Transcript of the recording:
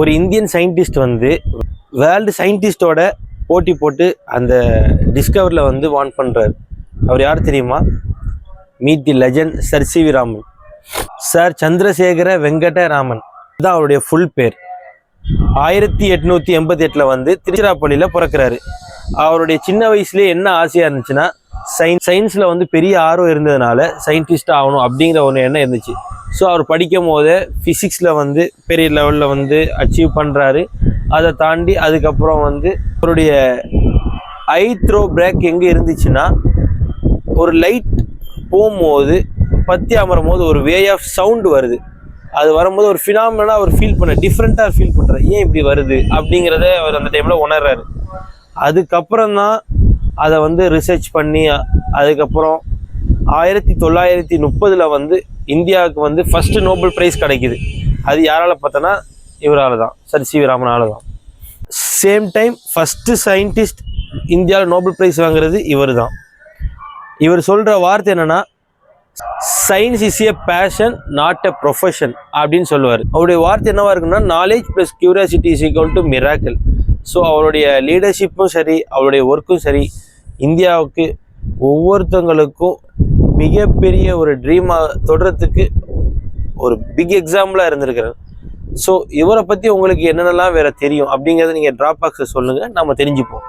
ஒரு Indian scientist வந்து world சயின்டிஸ்டோட போட்டி போட்டு அந்த டிஸ்கவரில் வந்து வான் பண்ணுறாரு அவர் யார் தெரியுமா? Meet the legend sir C V Raman sir Chandrasekhara Venkataraman. இதுதான் அவருடைய ஃபுல் பேர். ஆயிரத்தி எட்நூற்றி எண்பத்தி எட்டில் வந்து திருச்சிராப்பள்ளியில் பிறக்கிறாரு. அவருடைய சின்ன வயசுலேயே என்ன ஆசையாக இருந்துச்சுன்னா சயின்ஸ் சயின்ஸில் வந்து பெரிய ஆர்வம் இருந்ததுனால சயின்டிஸ்ட் ஆகணும் அப்படிங்கிற ஒன்று எண்ணம் இருந்துச்சு. ஸோ அவர் படிக்கும் போதே ஃபிசிக்ஸில் வந்து பெரிய லெவலில் வந்து அச்சீவ் பண்ணுறாரு அதை தாண்டி அதுக்கப்புறம் வந்து அவருடைய ஐ த்ரோ பிரேக் எங்கே இருந்துச்சுன்னா ஒரு லைட் போகும்போது பற்றி அமரும் போது ஒரு வே ஆஃப் சவுண்டு வருது. அது வரும்போது ஒரு ஃபினாமினா அவர் ஃபீல் பண்ண டிஃப்ரெண்ட்டாக ஃபீல் பண்ணுறாரு ஏன் இப்படி வருது அப்படிங்கிறத அவர் அந்த டைமில் உணர்றாரு. அதுக்கப்புறம் தான் அதை வந்து ரிசர்ச் பண்ணி அதுக்கப்புறம் ஆயிரத்தி தொள்ளாயிரத்தி முப்பதில் வந்து இந்தியாவுக்கு வந்து ஃபஸ்ட்டு நோபல் ப்ரைஸ் கிடைக்குது. அது யாரால் பார்த்தோன்னா இவரால் தான். சரி சி வி ராமனால தான். சேம் டைம் ஃபஸ்ட்டு சயின்டிஸ்ட் இந்தியாவில் நோபல் ப்ரைஸ் வாங்குறது இவர் தான். இவர் சொல்கிற வார்த்தை என்னென்னா science is a passion not a profession அப்படின்னு சொல்லுவார். அவருடைய வார்த்தை என்னவா இருக்குன்னா knowledge plus curiosity is equal to miracle so அவருடைய லீடர்ஷிப்பும் சரி அவருடைய ஒர்க்கும் சரி இந்தியாவுக்கு ஒவ்வொருத்தங்களுக்கும் மிகப்பெரிய ஒரு ட்ரீமாக தொடுறதுக்கு ஒரு பிக் எக்ஸாம்பிளாக இருந்திருக்கிறார். ஸோ இவரை பற்றி உங்களுக்கு என்னென்னலாம் வேறு தெரியும் அப்படிங்கிறத நீங்கள் ட்ராப் பாக்ஸை சொல்லுங்கள் நம்ம தெரிஞ்சுப்போம்.